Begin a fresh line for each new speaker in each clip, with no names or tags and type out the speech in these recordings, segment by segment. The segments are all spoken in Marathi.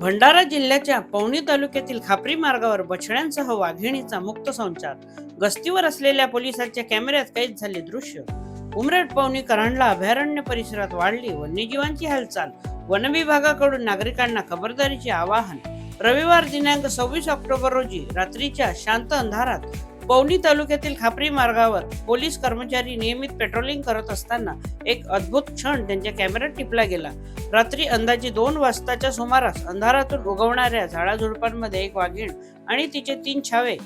भंडारा जिल्ह्याच्या पवनी तालुक्यातील खापरी मार्गावर बछड्यांसह वाघिणीचा मुक्त संचार. गस्तीवर असलेल्या पोलिसांच्या कॅमेऱ्यात कैद झाले दृश्य. उमरेड पवनी करंडला अभयारण्य परिसरात वाढली वन्यजीवांची हालचाल. वन विभागाकडून नागरिकांना खबरदारीचे आवाहन. रविवार दिनांक सव्वीस ऑक्टोबर रोजी रात्रीच्या शांत अंधारात पवनी तालुक्यातील खापरी मार्गावर पोलीस कर्मचारी नियमित पेट्रोलिंग करत असताना एक अद्भुत क्षण त्यांच्या कॅमेऱ्यात टिपला गेला. रात्री अंदाजे दोन वाजताच्या सुमारास अंधारातून उगवणाऱ्या झाडाझुडपांमध्ये एक वाघीण आणि तिचे तीन छावे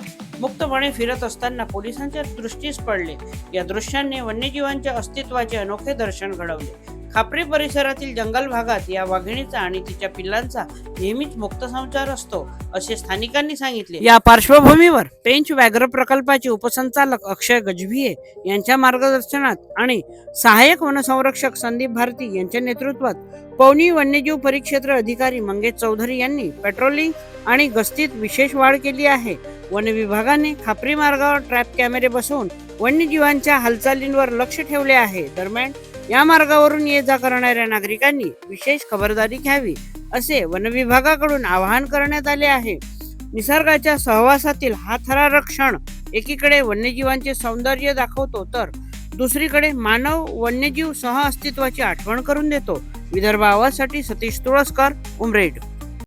मुक्तपणे फिरत असताना पोलिसांच्या दृष्टीस पडले. या दृश्यांनी वन्यजीवांच्या अस्तित्वाचे अनोखे दर्शन घडवले. खापरी परिसरातील जंगल भागात या वाघिणीचा आणि तिच्या पिल्लांचा नेहमीच मुक्त संचार असतो असे स्थानिकांनी सांगितले. या पार्श्वभूमीवर पेंच व्याघ्र प्रकल्पाचे उपसंचालक अक्षय गजभिये यांच्या मार्गदर्शनात आणि सहाय्यक वनसंरक्षक संदीप भारती यांच्या नेतृत्वात पवनी वन्यजीव परिक्षेत्र अधिकारी मंगेश चौधरी यांनी पेट्रोलिंग आणि गस्तीत विशेष वाढ केली आहे. वन विभागाने खापरी मार्गावर ट्रॅप कॅमेरे बसवून वन्यजीवांच्या हालचालींवर लक्ष ठेवले आहे. दरम्यान या मार्गावरून ये जा करणाऱ्या नागरिकांनी विशेष खबरदारी घ्यावी असे वन विभागाकडून आवाहन करण्यात आले आहे. निसर्गाच्या सहवासातील हा थरारक क्षण एकीकडे वन्यजीवांचे सौंदर्य दाखवतो तर दुसरीकडे मानव वन्यजीव सह अस्तित्वाची आठवण करून देतो. विदर्भ आवाजसाठी सतीश तुळसकर उमरेड.